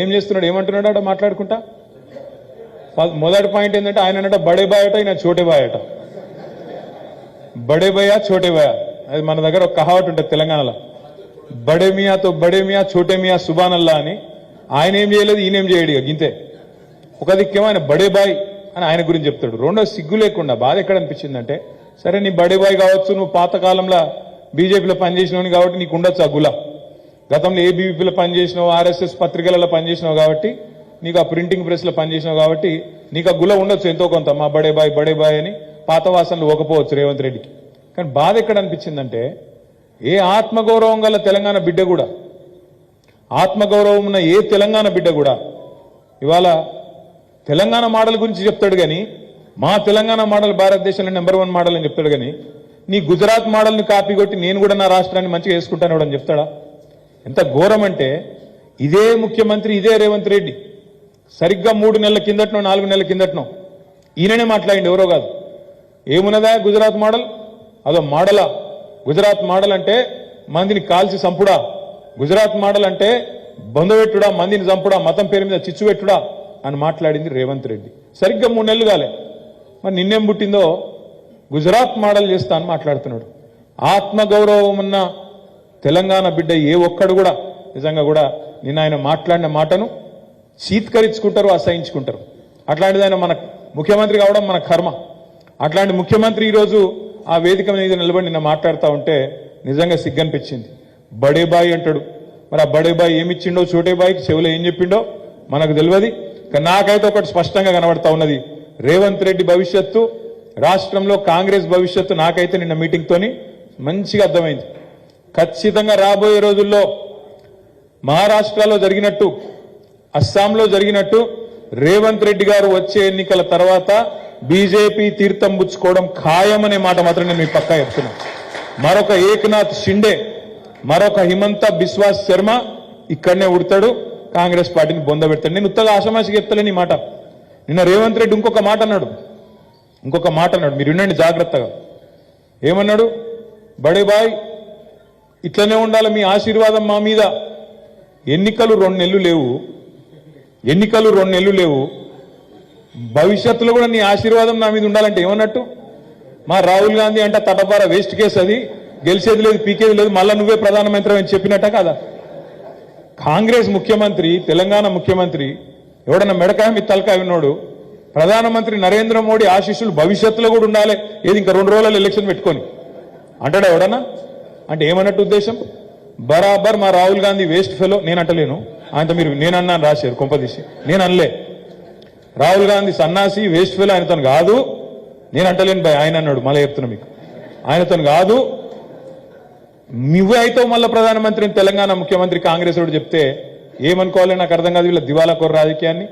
ఏం చేస్తున్నాడు? ఏమంటున్నాడు అట మాట్లాడుకుంటా మొదటి పాయింట్ ఏంటంటే ఆయన అన్నట బడే బాయ్ అట ఈయన చోటే బాయ్ అట బడే భయ్యా చోటే భయా అది మన దగ్గర ఒక కహావట్ ఉంటుంది తెలంగాణలో. బడే మియాతో బడే మియా చోటే మియా సుబానల్లా అని. ఆయన ఏం చేయలేదు ఈయనేం చేయడు ఇక గింతే. ఒక దిక్కేమో ఆయన బడే బాయ్ అని ఆయన గురించి చెప్తాడు. రెండో సిగ్గు లేకుండా బాధ ఎక్కడ అనిపించిందంటే సరే నీ బడే బాయ్ కావచ్చు నువ్వు పాతకాలంలో బీజేపీలో పనిచేసినవని కాబట్టి నీకు ఉండొచ్చు ఆ గులా. గతంలో ఏబీవీపీలో పనిచేసినావు ఆర్ఎస్ఎస్ పత్రికలలో పనిచేసినావు కాబట్టి నీకు ఆ ప్రింటింగ్ ప్రెస్లో పనిచేసినావు కాబట్టి నీకు ఆ గుల ఉండొచ్చు ఎంతో కొంత. మా బడే బాయ్ బడే బాయ్ అని పాత వాసనలు ఒకపోవచ్చు రేవంత్ రెడ్డికి. కానీ బాధ ఎక్కడ అనిపించిందంటే ఏ ఆత్మగౌరవం గల తెలంగాణ బిడ్డ కూడా ఆత్మగౌరవం ఉన్న ఏ తెలంగాణ బిడ్డ కూడా ఇవాళ తెలంగాణ మోడల్ గురించి చెప్తాడు కానీ మా తెలంగాణ మోడల్ భారతదేశంలో నెంబర్ వన్ మోడల్ అని చెప్తాడు కానీ నీ గుజరాత్ మోడల్ని కాపీ కొట్టి నేను కూడా నా రాష్ట్రాన్ని మంచిగా వేసుకుంటాను అని చెప్తాడా? ఎంత ఘోరం అంటే ఇదే ముఖ్యమంత్రి ఇదే రేవంత్ రెడ్డి. సరిగ్గా మూడు నెలల కిందటనో నాలుగు నెలల కిందటనో ఈయననే మాట్లాడింది ఎవరో కాదు. ఏమున్నదా గుజరాత్ మోడల్? అదో మోడలా. గుజరాత్ మోడల్ అంటే మందిని కాల్చి సంపుడా గుజరాత్ మోడల్ అంటే బొందబెట్టుడా మందిని చంపుడా మతం పేరు మీద చిచ్చు పెట్టుడా అని మాట్లాడింది రేవంత్ రెడ్డి. సరిగ్గా మూడు నెలలు కాలే. మరి నిన్నేం పుట్టిందో? గుజరాత్ మోడల్ చేస్తా అని మాట్లాడుతున్నాడు. ఆత్మగౌరవం ఉన్న తెలంగాణ బిడ్డ ఏ ఒక్కడు కూడా నిజంగా కూడా నిన్న ఆయన మాట్లాడిన మాటను చీత్కరించుకుంటారు అసహించుకుంటారు. అట్లాంటిది ఆయన మన ముఖ్యమంత్రి కావడం మన కర్మ. అట్లాంటి ముఖ్యమంత్రి ఈరోజు ఆ వేదిక మీద నిలబడి నిన్న మాట్లాడుతూ ఉంటే నిజంగా సిగ్గనిపించింది. బడేబాయి అంటాడు. మరి ఆ బడేబాయి ఏమిచ్చిండో చోటేబాయికి చెవిలో ఏం చెప్పిండో మనకు తెలియదు. కానీ నాకైతే ఒకటి స్పష్టంగా కనబడతా ఉన్నది. రేవంత్ రెడ్డి భవిష్యత్తు రాష్ట్రంలో కాంగ్రెస్ భవిష్యత్తు నాకైతే నిన్న మీటింగ్తోని మంచిగా అర్థమైంది. ఖచ్చితంగా రాబోయే రోజుల్లో మహారాష్ట్రలో జరిగినట్టు అస్సాంలో జరిగినట్టు రేవంత్ రెడ్డి గారు వచ్చే ఎన్నికల తర్వాత బీజేపీ తీర్థం పుచ్చుకోవడం ఖాయమనే మాట మాత్రం నేను మీ పక్కా చెప్తున్నా. మరొక ఏకనాథ్ షిండే మరొక హిమంత బిశ్వాస్ శర్మ ఇక్కడనే ఉడతాడు కాంగ్రెస్ పార్టీని బొందబెడతాడు నేను ఉత్తగా ఆషమాషికి చెప్తలేని మాట. నిన్న రేవంత్ రెడ్డి ఇంకొక మాట అన్నాడు. ఇంకొక మాట అన్నాడు. మీరు వినండి జాగ్రత్తగా. ఏమన్నాడు? బడే బాయ్ ఇట్లనే ఉండాలి మీ ఆశీర్వాదం మా మీద. ఎన్నికలు రెండు నెలలు లేవు. ఎన్నికలు రెండు నెలలు లేవు. భవిష్యత్తులో కూడా నీ ఆశీర్వాదం నా మీద ఉండాలంటే ఏమన్నట్టు? మా రాహుల్ గాంధీ అంటే తటపార వేస్ట్ కేసు అది. గెలిచేది లేదు పీకేది లేదు. మళ్ళీ నువ్వే ప్రధానమంత్రి అని చెప్పినట్ట కదా? కాంగ్రెస్ ముఖ్యమంత్రి తెలంగాణ ముఖ్యమంత్రి ఎవడన్నా మెడకాయ మీ తలకాయ విన్నాడు ప్రధానమంత్రి నరేంద్ర మోడీ ఆశీస్సులు భవిష్యత్తులో కూడా ఉండాలి. ఏది ఇంకా రెండు రోజులు ఎలక్షన్ పెట్టుకొని. అంటాడా ఎవడన్నా? అంటే ఏమన్నట్టు ఉద్దేశం? బరాబర్ మా రాహుల్ గాంధీ వేస్ట్ ఫెలో నేను అంటలేను. ఆయనతో మీరు నేను రాశారు కొంపదీసి నేను అనలే. రాహుల్ గాంధీ సన్నాసి వేస్ట్ ఫెలో ఆయనతో కాదు. నేను అంటలేను భయ్ ఆయన అన్నాడు మళ్ళీ చెప్తున్నా మీకు. ఆయనతో కాదు. నువ్వే అయితే మళ్ళీ ప్రధానమంత్రి తెలంగాణ ముఖ్యమంత్రి కాంగ్రెస్ వాడు చెప్తే ఏమనుకోవాలి? నాకు అర్థం కాదు వీళ్ళ దివాలా కోర రాజకీయాన్ని.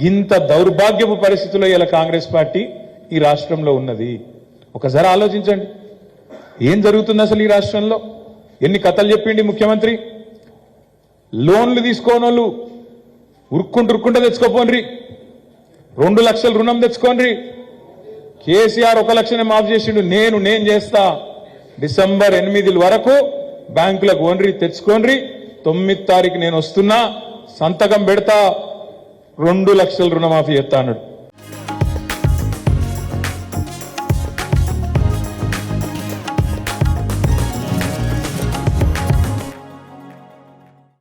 ఇంత దౌర్భాగ్యపు పరిస్థితుల్లో ఇలా కాంగ్రెస్ పార్టీ ఈ రాష్ట్రంలో ఉన్నది. ఒకసారి ఆలోచించండి. ఏం జరుగుతుంది అసలు ఈ రాష్ట్రంలో? ఎన్ని కథలు చెప్పిండి ముఖ్యమంత్రి? లోన్లు తీసుకోనోళ్ళు ఉరుక్కుంటూ ఉరుక్కుంటే తెచ్చుకోపోండ్రి రెండు లక్షల రుణం తెచ్చుకోండి కేసీఆర్ ఒక లక్షనే మాఫ్ చేసిండు. నేను నేను చేస్తా. డిసెంబర్ ఎనిమిది వరకు బ్యాంకులకు ఓన్రి తెచ్చుకోండి తొమ్మిది తారీఖు నేను వస్తున్నా. సంతకం పెడతా. రెండు లక్షల రుణమాఫీ చేస్తా అన్నాడు.